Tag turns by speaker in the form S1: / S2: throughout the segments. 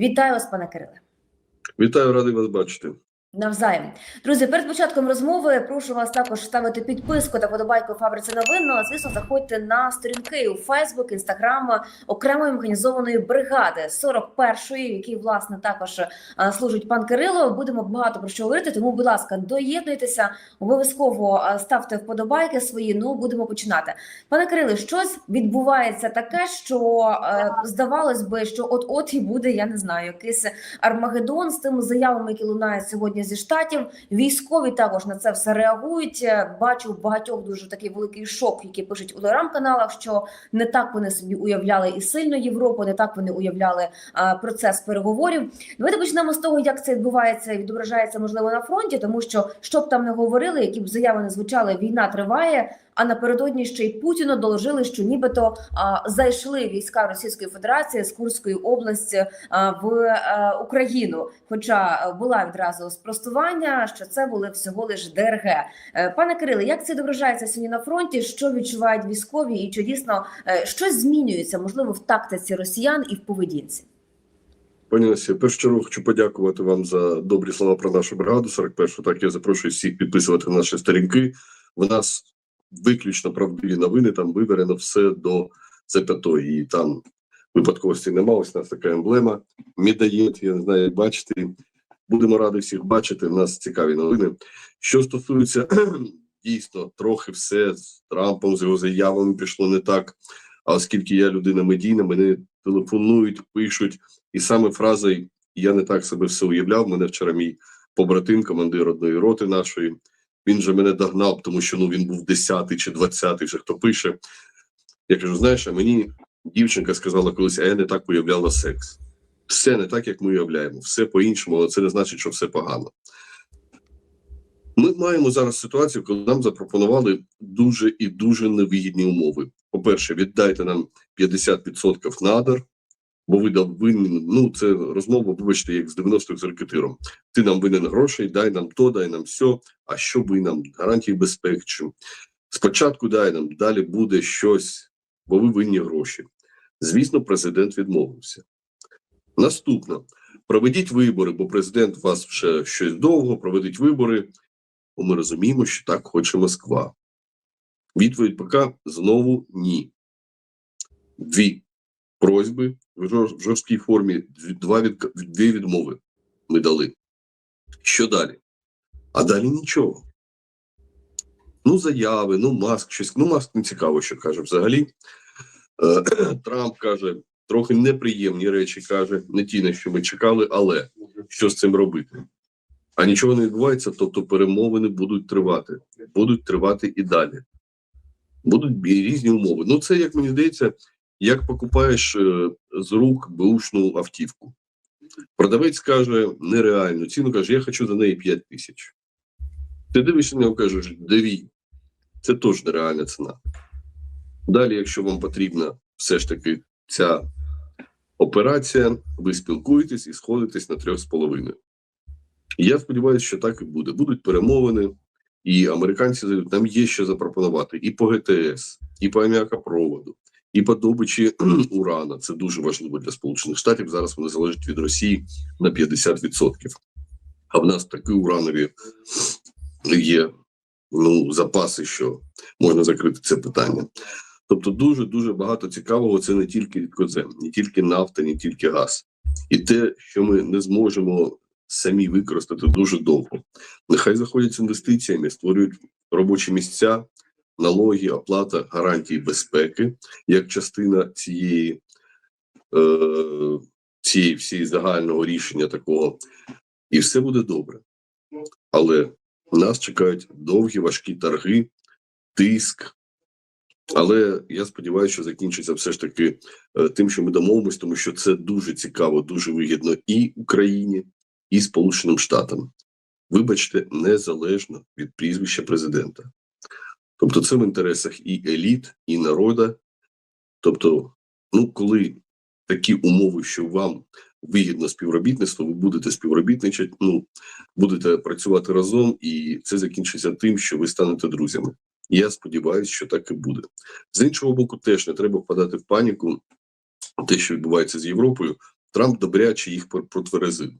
S1: Вітаю вас, пане Кириле.
S2: Вітаю, радий вас бачити.
S1: Навзаєм, друзі, перед початком розмови прошу вас також ставити підписку та подобайку фабриці новин. Ну, а звісно, заходьте на сторінки у Фейсбук, Інстаграм окремої механізованої бригади 41-ї, в якій власне також а, служить пан Кирило. Будемо багато про що говорити. Тому, будь ласка, доєднуйтеся, обов'язково ставте вподобайки свої. Ну будемо починати. Пане Кириле, щось відбувається таке, що е, здавалось би, що от от і буде, я не знаю, якийсь Армагеддон з тими заявами, які лунають сьогодні зі штатів. Військові також на це все реагують. Е, Бачу багатьох дуже такий великий шок, який пишуть у телеграм-каналах, що не так вони собі уявляли і сильно Європу, не так вони уявляли а, процес переговорів. Давайте почнемо з того, як це відбувається і відображається можливо на фронті, тому що б там не говорили, які б заяви не звучали, війна триває. А напередодні ще й Путіну доложили, що нібито а, зайшли війська Російської Федерації з Курської області а, в а, Україну. Хоча е, була відразу спростування, що це були всього лиш ДРГ. Е, Пане Кириле, як це відображається сьогодні на фронті? Що відчувають військові, і чи дійсно е, щось змінюється, можливо, в тактиці росіян і в поведінці?
S2: Пані Насі, першу чергу хочу подякувати вам за добрі слова про нашу бригаду 41-ту. Так я запрошую всіх підписувати наші сторінки. В нас виключно правдиві новини, там виверено все до зап'ятої. І там випадковості нема. Ось у нас така емблема. Медаєт, я не знаю, як бачите. Будемо раді всіх бачити. У нас цікаві новини. Що стосується дійсно, трохи все з Трампом, з його заявами пішло не так. А оскільки я людина медійна, мене телефонують, пишуть, і саме фразою я не так себе все уявляв. Мене вчора мій побратим, командир одної роти нашої. Він же мене догнав, тому що ну він був 10-й чи 20-й, вже хто пише. Я кажу: знаєш, а мені дівчинка сказала колись, а я не так уявляла секс. Все не так, як ми уявляємо, все по-іншому, але це не значить, що все погано. Ми маємо зараз ситуацію, коли нам запропонували дуже і дуже невигідні умови. По-перше, віддайте нам 50% надр, бо ви дав винен. Ну, це розмова, вибачте, як з 90-х з ракетиром. Ти нам винен грошей, дай нам то, дай нам все. А що ви нам? Гарантії безпеки. Спочатку дай нам, далі буде щось, бо ви винні гроші. Звісно, президент відмовився. Наступно. Проведіть вибори, бо президент вас вже щось довго, проведіть вибори, бо ми розуміємо, що так хоче Москва. Відповідь поки знову ні. Дві просьби в жорсткій формі, два від, дві відмови ми дали. Що далі? А далі нічого. Ну, заяви, ну, маск, щось. Ну, маск не цікаво, що каже взагалі. Е, Трамп каже, трохи неприємні речі каже, не ті, на що ми чекали, але що з цим робити? А нічого не відбувається, тобто перемовини будуть тривати, будуть тривати і далі. Будуть різні умови. Ну, це, як мені здається, як покупаєш е, з рук беушну автівку. Продавець каже нереальну ціну, каже, я хочу за неї 5 тисяч. Ти дивишся на нього кажеш, дві. Це теж нереальна ціна. Далі, якщо вам потрібна все ж таки ця операція, ви спілкуєтесь і сходитесь на трьох з половиною. Я сподіваюся, що так і буде. Будуть перемовини, і американці нам є що запропонувати і по ГТС, і по аміакопроводу, і по добичі урана. Це дуже важливо для Сполучених Штатів. Зараз вони залежать від Росії на 50%. А в нас такі уранові є ну, запаси, що можна закрити це питання. Тобто, дуже дуже багато цікавого. Це не тільки рідкозем, не тільки нафта, не тільки газ, і те, що ми не зможемо самі використати дуже довго. Нехай заходять з інвестиціями, створюють робочі місця, налоги, оплата гарантії безпеки як частина цієї, е, цієї всієї загального рішення такого, і все буде добре. Але нас чекають довгі важкі торги, тиск. Але я сподіваюся, що закінчиться все ж таки е, тим, що ми домовимось, тому що це дуже цікаво, дуже вигідно і Україні, і Сполученим Штатам. Вибачте, незалежно від прізвища президента. Тобто, це в інтересах і еліт, і народа. Тобто, ну, коли такі умови, що вам вигідно співробітництво, ви будете співробітничати, ну будете працювати разом, і це закінчиться тим, що ви станете друзями. Я сподіваюся, що так і буде. З іншого боку, теж не треба впадати в паніку. Те, що відбувається з Європою, Трамп добряче їх пр- протверезив.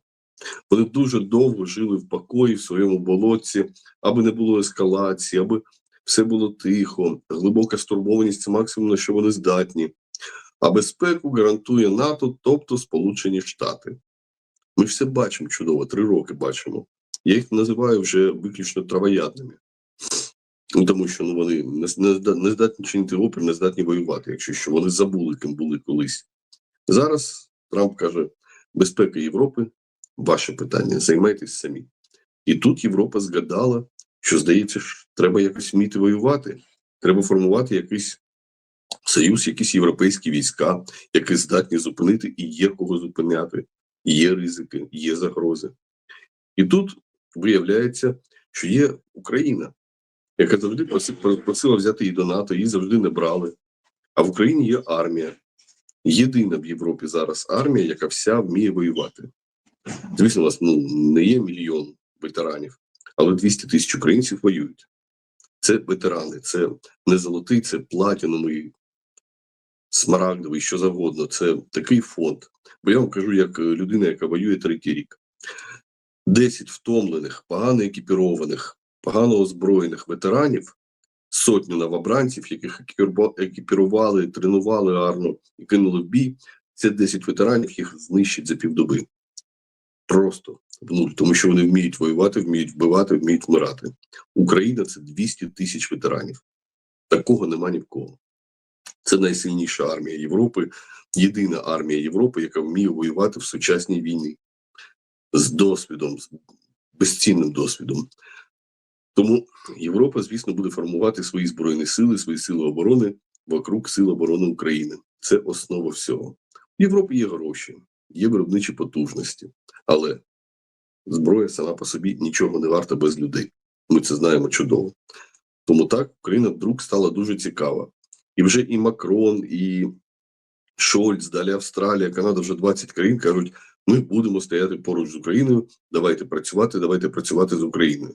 S2: Вони дуже довго жили в покої в своєму болотці, аби не було ескалації, аби все було тихо, глибока стурбованість це максимум, на що вони здатні. А безпеку гарантує НАТО, тобто Сполучені Штати. Ми все бачимо чудово, три роки бачимо. Я їх називаю вже виключно травоядними. Ну, Тому що ну, вони не, не, зда- не здатні чинити опір, не здатні воювати, якщо що вони забули, ким були колись. Зараз Трамп каже: безпека Європи ваше питання, займайтесь самі. І тут Європа згадала, що здається, ж треба якось вміти воювати, треба формувати якийсь союз, якісь європейські війська, які здатні зупинити, і є кого зупиняти, є ризики, є загрози. І тут виявляється, що є Україна, яка завжди просила взяти її до НАТО, її завжди не брали. А в Україні є армія. Єдина в Європі зараз армія, яка вся вміє воювати. Звісно, у нас ну, не є мільйон ветеранів, але 200 тисяч українців воюють. Це ветерани, це не золотий, це платіновий, смарагдовий, що завгодно. Це такий фонд. Бо я вам кажу, як е, людина, яка воює третій рік. 10 втомлених, погано екіпірованих, погано озброєних ветеранів, сотню новобранців, яких екіпірували, тренували гарно і кинули в бій. Це 10 ветеранів, їх знищать за півдоби. Просто в тому що вони вміють воювати, вміють вбивати, вміють вмирати. Україна це 200 тисяч ветеранів. Такого нема ні в кого. Це найсильніша армія Європи, єдина армія Європи, яка вміє воювати в сучасній війні з досвідом, з безцінним досвідом. Тому Європа, звісно, буде формувати свої збройні сили, свої сили оборони вокруг сил оборони України. Це основа всього. В Європі є гроші, є виробничі потужності, але зброя сама по собі нічого не варта без людей. Ми це знаємо чудово. Тому так Україна вдруг стала дуже цікава. І вже і Макрон, і Шольц, далі Австралія, Канада, вже 20 країн кажуть: ми будемо стояти поруч з Україною. Давайте працювати, давайте працювати з Україною.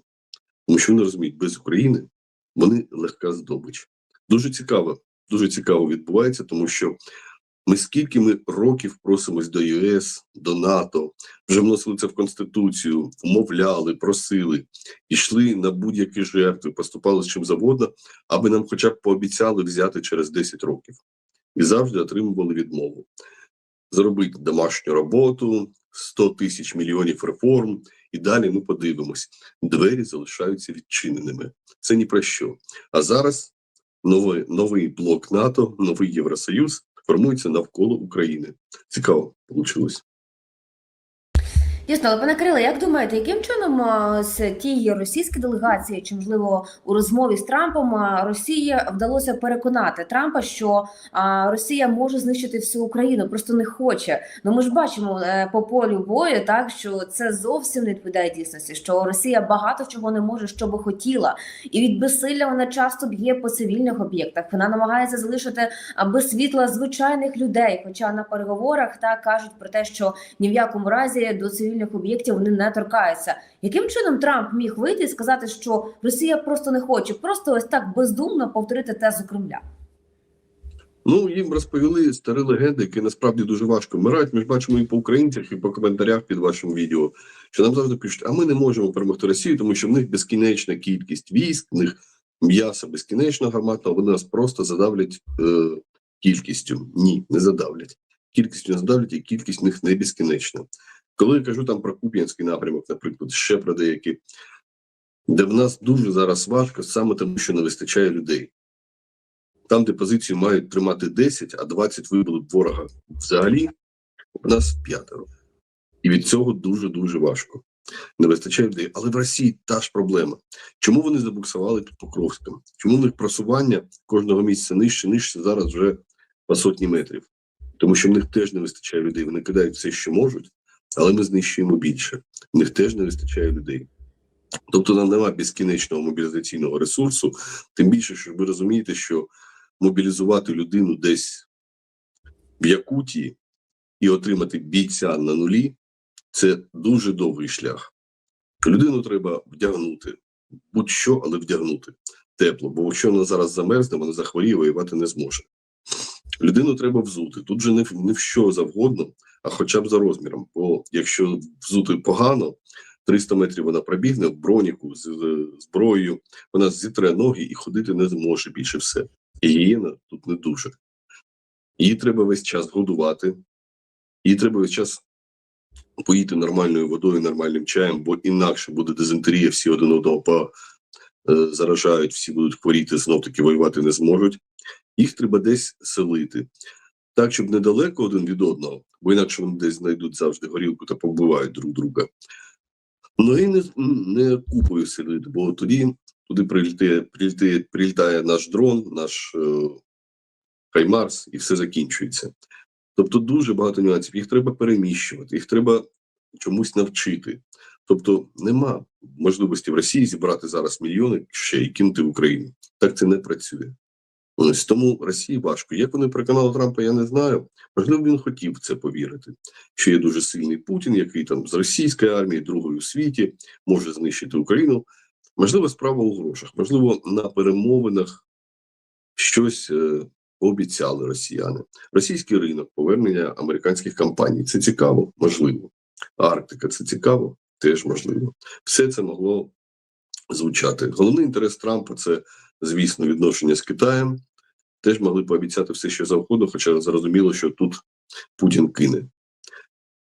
S2: Тому що вони розуміють, без України вони легка здобич. Дуже цікаво, дуже цікаво відбувається, тому що ми скільки ми років просимось до ЄС, до НАТО, вже вносили це в Конституцію, вмовляли, просили, йшли на будь-які жертви, поступали з чим завгодно, аби нам хоча б пообіцяли взяти через 10 років. І завжди отримували відмову. Зробити домашню роботу, 100 тисяч мільйонів реформ, і далі ми подивимось. Двері залишаються відчиненими. Це ні про що. А зараз новий, новий блок НАТО, новий Євросоюз формується навколо України. Цікаво вийшло.
S1: Дійсно, але пане Кириле, як думаєте, яким чином з тієї російської делегації, чи можливо у розмові з Трампом Росії вдалося переконати Трампа, що Росія може знищити всю Україну, просто не хоче. Ну ми ж бачимо е, по полю бою, так що це зовсім не відповідає дійсності. Що Росія багато чого не може, що би хотіла, і від безсилля вона часто б'є по цивільних об'єктах. Вона намагається залишити а, без світла звичайних людей. Хоча на переговорах так кажуть про те, що ні в якому разі до цивільних об'єктів вони не торкаються. Яким чином Трамп міг вийти і сказати, що Росія просто не хоче, просто ось так бездумно повторити тезу Кремля?
S2: Ну, їм розповіли старі легенди, які насправді дуже важко вмирають. Ми ж бачимо і по українцях, і по коментарях під вашим відео, що нам завжди пишуть, а ми не можемо перемогти Росію, тому що в них безкінечна кількість військ, в них м'ясо безкінечно гарматного, вони нас просто задавлять е, кількістю. Ні, не задавлять. Кількістю не задавлять, і кількість в них не безкінечна. Коли я кажу там про Куп'янський напрямок, наприклад, ще про деякі, де в нас дуже зараз важко, саме тому, що не вистачає людей. Там, де позицію мають тримати 10, а 20 вибили б ворога взагалі, у нас п'ятеро. І від цього дуже-дуже важко. Не вистачає людей. Але в Росії та ж проблема. Чому вони забуксували під Покровськом? Чому в них просування кожного місяця нижче, нижче зараз вже по сотні метрів? Тому що в них теж не вистачає людей. Вони кидають все, що можуть, але ми знищуємо більше. В них теж не вистачає людей. Тобто нам немає безкінечного мобілізаційного ресурсу, тим більше, що ви розумієте, що мобілізувати людину десь в Якутії і отримати бійця на нулі це дуже довгий шлях. Людину треба вдягнути, будь-що, але вдягнути тепло, бо якщо вона зараз замерзне, вона захворіє, воювати не зможе. Людину треба взути. Тут же не в, не в що завгодно, а хоча б за розміром. Бо якщо взути погано, 300 метрів вона пробігне в броніку з, з зброєю, вона зітре ноги і ходити не зможе більше все. Гігієна тут не дуже. Її треба весь час годувати, її треба весь час поїти нормальною водою, нормальним чаєм, бо інакше буде дизентерія, всі один одного по, е, заражають, всі будуть хворіти, знов таки воювати не зможуть. Їх треба десь селити. Так, щоб недалеко один від одного, бо інакше вони десь знайдуть завжди горілку та побивають друг друга. Ну і не, не купою селити, бо тоді туди прилітає, прилітає, прилітає наш дрон, наш е, Хаймарс, і все закінчується. Тобто дуже багато нюансів. Їх треба переміщувати, їх треба чомусь навчити. Тобто нема можливості в Росії зібрати зараз мільйони ще і кинути в Україну. Так це не працює. Ось тому Росії важко. Як вони переконали Трампа, я не знаю. Можливо, він хотів в це повірити, що є дуже сильний Путін, який там з російської армії, другої у світі, може знищити Україну. Можливо, справа у грошах, можливо, на перемовинах щось е, пообіцяли росіяни. Російський ринок, повернення американських компаній це цікаво, можливо. Арктика це цікаво, теж можливо. Все це могло звучати. Головний інтерес Трампа це, звісно, відношення з Китаєм. Теж могли пообіцяти все, що завгодно, хоча зрозуміло, що тут Путін кине.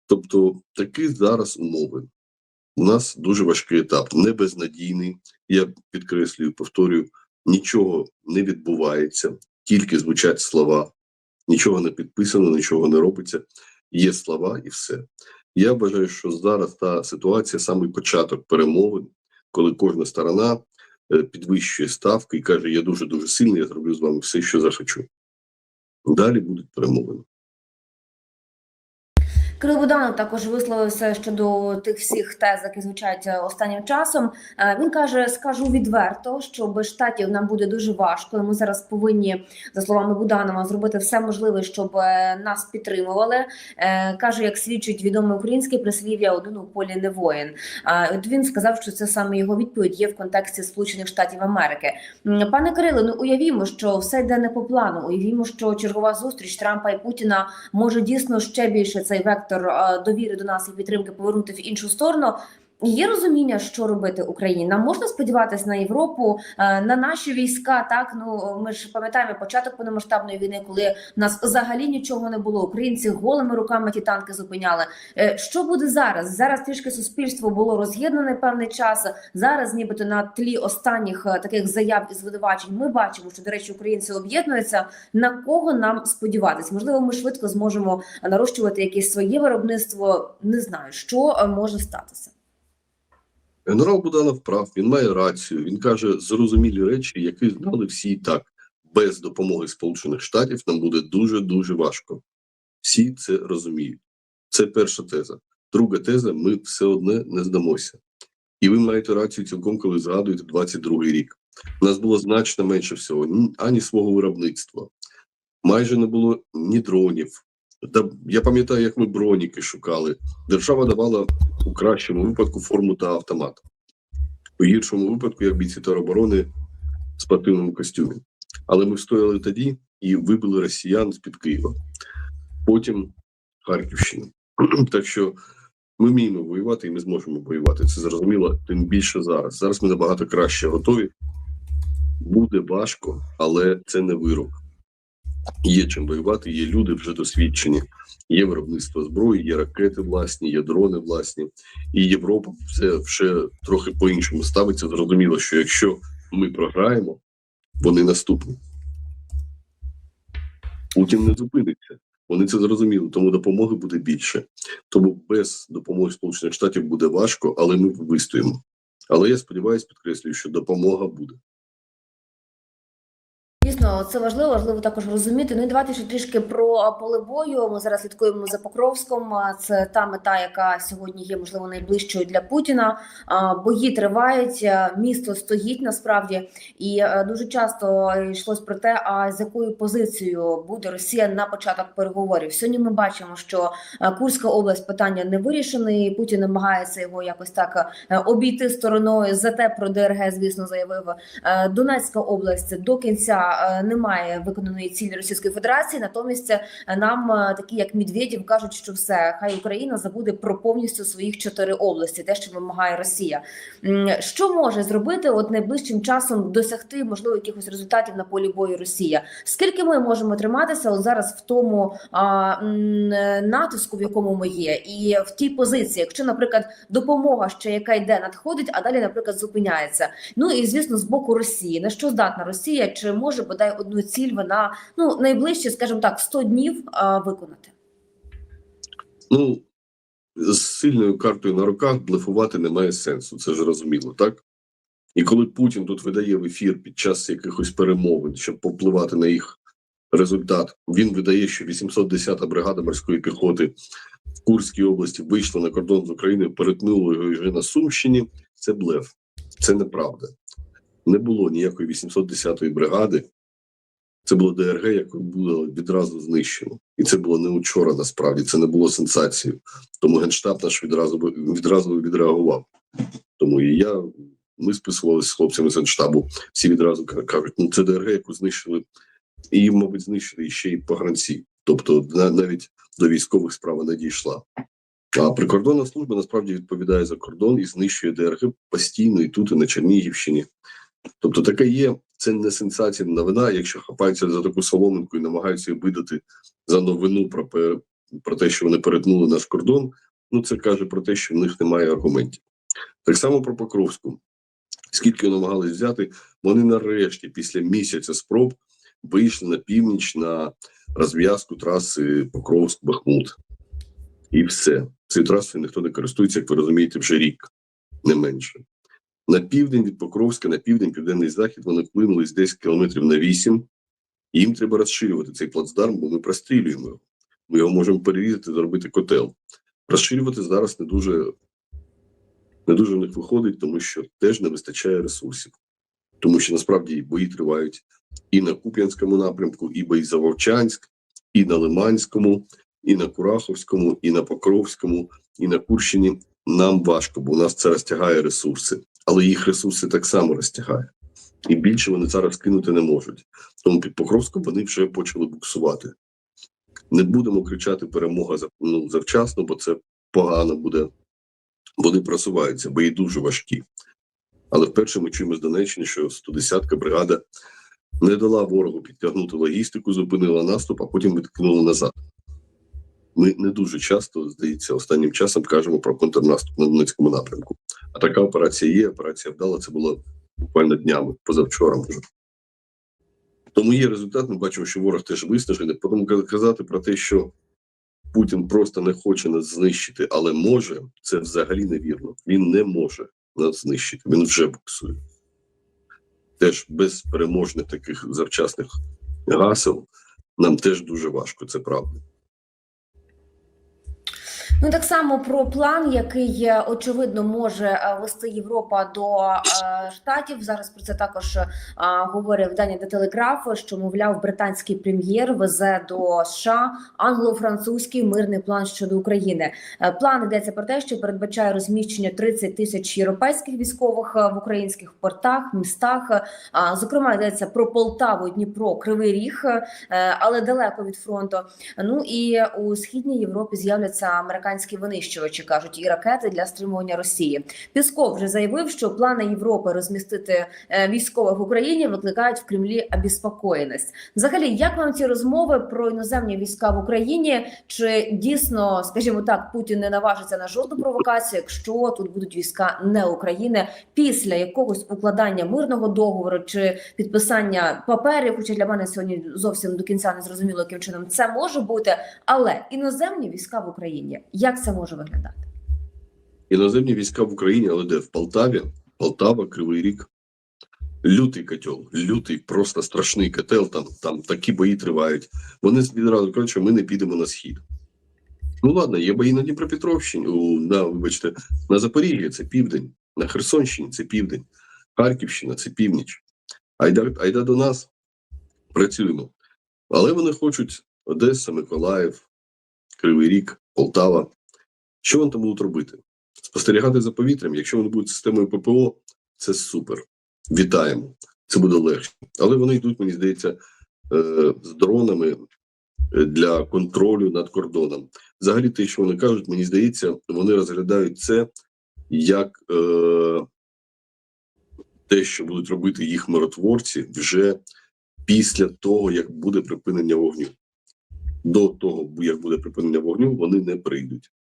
S2: Тобто, такі зараз умови. У нас дуже важкий етап, не безнадійний. Я підкреслюю, повторюю, нічого не відбувається, тільки звучать слова, нічого не підписано, нічого не робиться. Є слова і все. Я вважаю, що зараз та ситуація саме початок перемовин, коли кожна сторона підвищує ставки і каже: Я дуже дуже сильний, я зроблю з вами все, що захочу. Далі будуть перемовини.
S1: Кирило Буданов також висловився щодо тих всіх тез, які звучать е, останнім часом. Е, Він каже: скажу відверто, що без штатів нам буде дуже важко. Ми зараз повинні, за словами Буданова, зробити все можливе, щоб е, нас підтримували. Каже, як свідчить відоме українське прислів'я, один у полі не воїн. От він сказав, що це саме його відповідь є в контексті Сполучених Штатів Америки. Пане Кирило, ну уявімо, що все йде не по плану. Уявімо, що чергова зустріч Трампа і Путіна може дійсно ще більше цей вектор е, довіри до нас і підтримки повернути в іншу сторону. Є розуміння, що робити Україні. Нам можна сподіватися на Європу, е, на наші війська. Так ну ми ж пам'ятаємо початок повномасштабної війни, коли в нас взагалі нічого не було. Українці голими руками ті танки зупиняли. Е, Що буде зараз? Зараз трішки суспільство було роз'єднане певний час. Зараз, нібито на тлі останніх е, таких заяв і звинувачень, ми бачимо, що до речі, українці об'єднуються. На кого нам сподіватись? Можливо, ми швидко зможемо нарощувати якесь своє виробництво. Не знаю, що може статися.
S2: Генерал Буданов прав, він має рацію. Він каже зрозумілі речі, які знали всі і так. Без допомоги Сполучених Штатів нам буде дуже дуже важко. Всі це розуміють. Це перша теза. Друга теза: ми все одне не здамося. І ви маєте рацію цілком, коли згадуєте 22-й рік. У нас було значно менше всього, ані свого виробництва. Майже не було ні дронів. Та я пам'ятаю, як ми броніки шукали. Держава давала у кращому випадку форму та автомат. У гіршому випадку, як бійці тероборони в спортивному костюмі. Але ми встояли тоді і вибили росіян з-під Києва. Потім Харківщина. так що ми вміємо воювати і ми зможемо воювати. Це зрозуміло, тим більше зараз. Зараз ми набагато краще готові. Буде важко, але це не вирок. Є чим воювати, є люди вже досвідчені, є виробництво зброї, є ракети власні, є дрони власні. І Європа все вже трохи по-іншому ставиться. Зрозуміло, що якщо ми програємо, вони наступні. Путін не зупиниться. Вони це зрозуміли, тому допомоги буде більше. Тому без допомоги Сполучених Штатів буде важко, але ми вистоїмо. Але я сподіваюся, підкреслюю, що допомога буде.
S1: Дійсно, це важливо, важливо також розуміти. Ну і давайте ще трішки про поле бою. Ми зараз слідкуємо за Покровськом. Це та мета, яка сьогодні є можливо найближчою для Путіна. Бої тривають, місто стоїть насправді, і дуже часто йшлось про те, а з якою позицією буде Росія на початок переговорів. Сьогодні ми бачимо, що Курська область питання не вирішене. Путін намагається його якось так обійти стороною. Зате про ДРГ, звісно, заявив Донецька область до кінця немає виконаної цілі Російської Федерації. Натомість е, нам е, такі, як Медведєв, кажуть, що все хай Україна забуде про повністю своїх чотири області, те, що вимагає Росія. Що може зробити от найближчим часом досягти можливо якихось результатів на полі бою Росія? Скільки ми можемо триматися от зараз в тому а, е, натиску, в якому ми є, і в тій позиції, якщо, наприклад, допомога ще яка йде, надходить, а далі, наприклад, зупиняється. Ну і звісно, з боку Росії на що здатна Росія? Чи може бодай одну ціль вона ну найближче, скажімо так, 100 днів а, виконати?
S2: Ну, з сильною картою на руках блефувати немає сенсу, це ж розуміло, так? І коли Путін тут видає в ефір під час якихось перемовин, щоб попливати на їх результат, він видає, що 810-та бригада морської піхоти в Курській області вийшла на кордон з Україною, перетнула його вже на Сумщині. Це блеф, це неправда. Не було ніякої 810-ї бригади. Це було ДРГ, яку було відразу знищено. І це було не учора, насправді, це не було сенсацією. Тому генштаб наш відразу відразу відреагував. Тому і я ми списувалися з хлопцями з генштабу. Всі відразу кажуть, ну це ДРГ, яку знищили, і мабуть, знищили ще й погранці. Тобто, на- навіть до військових справа не дійшла. А прикордонна служба насправді відповідає за кордон і знищує ДРГ постійно і тут, і на Чернігівщині. Тобто, таке є. Це не сенсаційна новина. Якщо хапаються за таку соломинку і намагаються видати за новину про, про те, що вони перетнули наш кордон, ну це каже про те, що в них немає аргументів. Так само про Покровську. Скільки намагались взяти, вони нарешті, після місяця спроб, вийшли на північ на розв'язку траси Покровськ-Бахмут. І все. Цією трасою ніхто не користується, як ви розумієте, вже рік, не менше. На південь від Покровська, на південь, південний захід, вони вплинулись десь кілометрів на 8. Їм треба розширювати цей плацдарм, бо ми прострілюємо його. Ми його можемо перерізати, зробити котел. Розширювати зараз не дуже, не дуже в них виходить, тому що теж не вистачає ресурсів. Тому що насправді бої тривають і на Куп'янському напрямку, і бої за Вовчанськ, і на Лиманському, і на Кураховському, і на Покровському, і на Курщині. Нам важко, бо у нас це розтягає ресурси, але їх ресурси так само розтягає. І більше вони зараз кинути не можуть. Тому під Покровськом вони вже почали буксувати. Не будемо кричати перемога ну, завчасно, бо це погано буде. Вони просуваються, бої дуже важкі. Але вперше ми чуємо з Донеччини, що 110-ка бригада не дала ворогу підтягнути логістику, зупинила наступ, а потім відкинула назад. Ми не дуже часто, здається, останнім часом кажемо про контрнаступ на Донецькому напрямку. А така операція є, операція вдала. Це було буквально днями, позавчора може. Тому є результат. Ми бачимо, що ворог теж виснажений. Потім казати про те, що Путін просто не хоче нас знищити, але може, це взагалі невірно. Він не може нас знищити. Він вже буксує. Теж без переможних таких завчасних гасел нам теж дуже важко, це правда.
S1: Ну так само про план, який е, очевидно може е, вести Європа до е, штатів. Зараз про це також е, говорив Дані де Телеграф, що мовляв, британський прем'єр везе до США англо-французький мирний план щодо України. План йдеться про те, що передбачає розміщення 30 тисяч європейських військових в українських портах, містах. Е, Зокрема, йдеться про Полтаву, Дніпро, Кривий Ріг, але далеко від фронту. Ну і у східній Європі з'являться американські винищувачі, кажуть, і ракети для стримування Росії. Пісков вже заявив, що плани Європи розмістити е, військових в Україні викликають в Кремлі обіспокоєність. Взагалі, як вам ці розмови про іноземні війська в Україні? Чи дійсно, скажімо так, Путін не наважиться на жодну провокацію, якщо тут будуть війська не України після якогось укладання мирного договору чи підписання паперів? Хоча для мене сьогодні зовсім до кінця не зрозуміло, яким чином це може бути, але іноземні війська в Україні як це може виглядати?
S2: Іноземні війська в Україні, але де в Полтаві, Полтава, Кривий Ріг. Лютий котел, лютий, просто страшний котел. Там, там такі бої тривають. Вони відразу кажуть, що ми не підемо на схід. Ну ладно, є бої на Дніпропетровщині, у, на, вибачте, на Запоріжжі це південь, на Херсонщині це південь, Харківщина це північ. Айда, айда до нас працюємо. Але вони хочуть Одеса, Миколаїв, Кривий Ріг, Полтава. Що вони там будуть робити? Спостерігати за повітрям, якщо вони будуть системою ППО, це супер. Вітаємо. Це буде легше. Але вони йдуть, мені здається, е, з дронами е, для контролю над кордоном. Взагалі, те, що вони кажуть, мені здається, вони розглядають це як е, те, що будуть робити їх миротворці вже після того, як буде припинення вогню. До того, як буде припинення вогню, вони не прийдуть.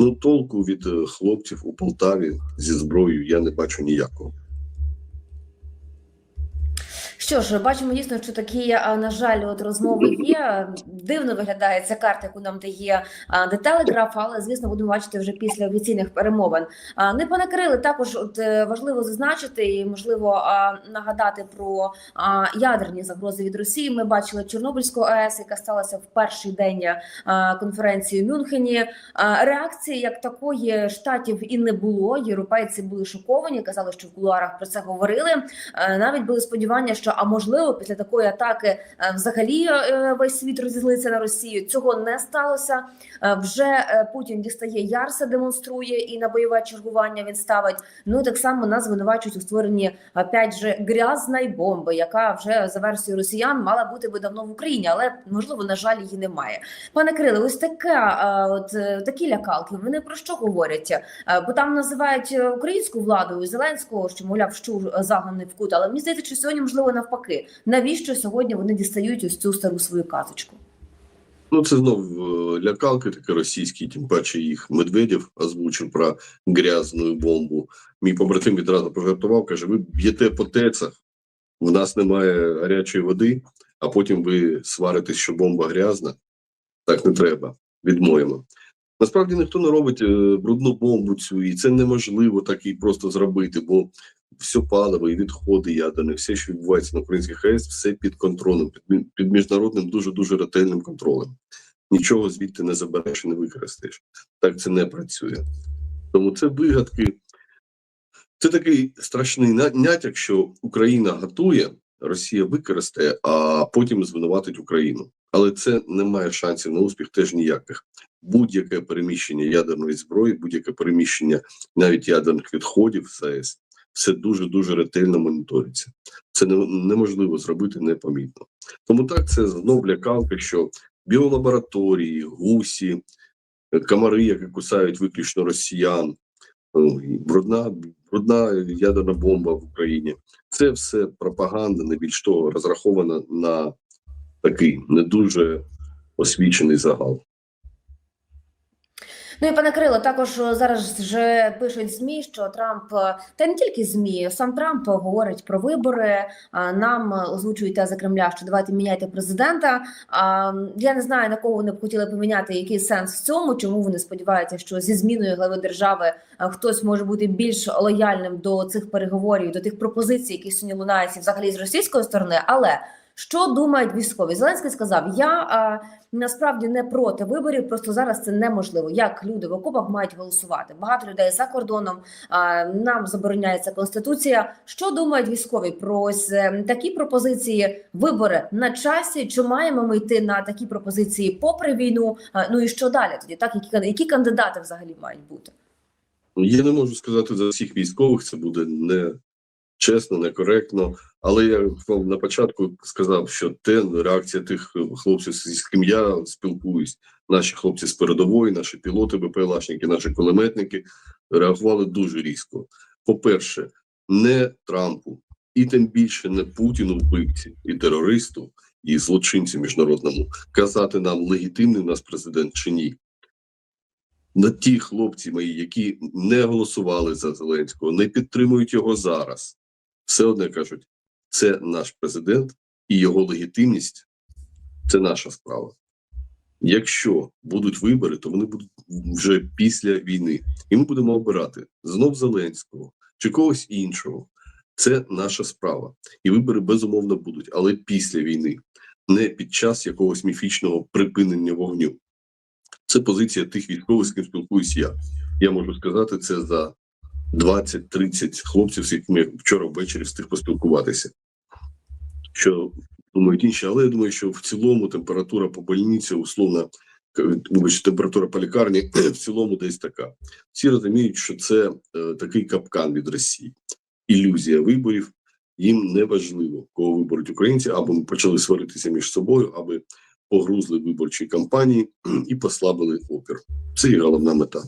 S2: Ну, толку від е, хлопців у Полтаві зі зброєю я не бачу ніякого.
S1: Що ж, бачимо дійсно, що такі, на жаль, от розмови є. Дивно виглядає ця карта, яку нам дає The але звісно будемо бачити вже після офіційних перемовин. Не пане Кириле, також от е, важливо зазначити і можливо нагадати про ядерні загрози від Росії. Ми бачили Чорнобильську АЕС, яка сталася в перший день конференції в Мюнхені. Реакції як такої штатів і не було. Європейці були шоковані, казали, що в кулуарах про це говорили. Е, Навіть були сподівання, що а можливо, після такої атаки е, взагалі е, весь світ розізлиться на Росію. Цього не сталося. Е, Вже Путін дістає Ярса, демонструє і на бойове чергування він ставить. Ну так само нас звинувачують у створенні опять же грязної бомби, яка вже за версією росіян мала бути би давно в Україні, але можливо на жаль її немає. Пане Криле, ось така е, от такі лякалки. Вони про що говорять? Бо там називають українську владу Зеленського, що мовляв, що загнаний в кут. Але мені здається, що сьогодні можливо навпаки. Навіщо сьогодні вони дістають ось цю стару свою казочку?
S2: Ну, це знов е, лякалки, такі російські, тим паче їх Медведєв озвучив про грязну бомбу. Мій побратим відразу пожартував, каже: ви б'єте по тецах, в нас немає гарячої води, а потім ви сваритесь, що бомба грязна. Так не треба. Відмоємо. Насправді ніхто не робить е, брудну бомбу цю, і це неможливо так і просто зробити, бо все паливо і відходи ядерні, все, що відбувається на українських АЕС, все під контролем, під, під міжнародним дуже дуже ретельним контролем. Нічого звідти не забереш і не використаєш. Так це не працює. Тому це вигадки. Це такий страшний на- натяк, що Україна готує, Росія використає, а потім звинуватить Україну. Але це не має шансів на успіх теж ніяких. Будь-яке переміщення ядерної зброї, будь-яке переміщення навіть ядерних відходів з АЕС, все дуже дуже ретельно моніториться. Це неможливо зробити непомітно. Тому так це знов лякалка, що біолабораторії, гусі, е, комари, які кусають виключно росіян, брудна, брудна ядерна бомба в Україні. Це все пропаганда, не більш того, розрахована на такий не дуже освічений загал.
S1: Ну і пане Крило, також е, зараз вже пишуть змі, що Трамп е, та не тільки змі, сам Трамп говорить про вибори. а Нам е, озвучують тези Кремля, що давайте міняйте президента. А, Я не знаю на кого вони б хотіли поміняти, який сенс в цьому, чому вони сподіваються, що зі зміною глави держави е, хтось може бути більш лояльним до цих переговорів, до тих пропозицій, які сьогодні лунають взагалі з російської сторони, але. Що думають військові? Зеленський сказав: Я а, насправді не проти виборів, просто зараз це неможливо. Як люди в окопах мають голосувати? Багато людей за кордоном. А, нам забороняється конституція. Що думають військові про ось е, такі пропозиції? Вибори на часі? Чи маємо ми йти на такі пропозиції попри війну? А, ну і що далі? Тоді так які, які кандидати взагалі мають бути?
S2: Я не можу сказати за всіх військових, це буде не чесно, некоректно. Але я вам на початку сказав, що те реакція тих хлопців, з ким я спілкуюсь, наші хлопці з передової, наші пілоти, БПЛАшники, наші кулеметники реагували дуже різко. По-перше, не Трампу, і тим більше не Путіну, вбивці і терористу, і злочинцю міжнародному казати нам легітимний нас президент чи ні. На ті хлопці мої, які не голосували за Зеленського, не підтримують його зараз, все одне кажуть: це наш президент і його легітимність це наша справа. Якщо будуть вибори, то вони будуть вже після війни, і ми будемо обирати знов Зеленського чи когось іншого. Це наша справа, і вибори безумовно будуть, але після війни, не під час якогось міфічного припинення вогню. Це позиція тих військових, з ким спілкуюсь я. Я можу сказати це за 20-30 хлопців, з якими вчора ввечері встиг поспілкуватися. Що думають інші, але я думаю, що в цілому температура по больниці, условно, вибачте, температура по лікарні в цілому десь така. Всі розуміють, що це е, такий капкан від Росії, ілюзія виборів, Їм не важливо, кого виберуть українці, або ми почали сваритися між собою, аби погрузли виборчі кампанії і послабили опір. Це і головна мета.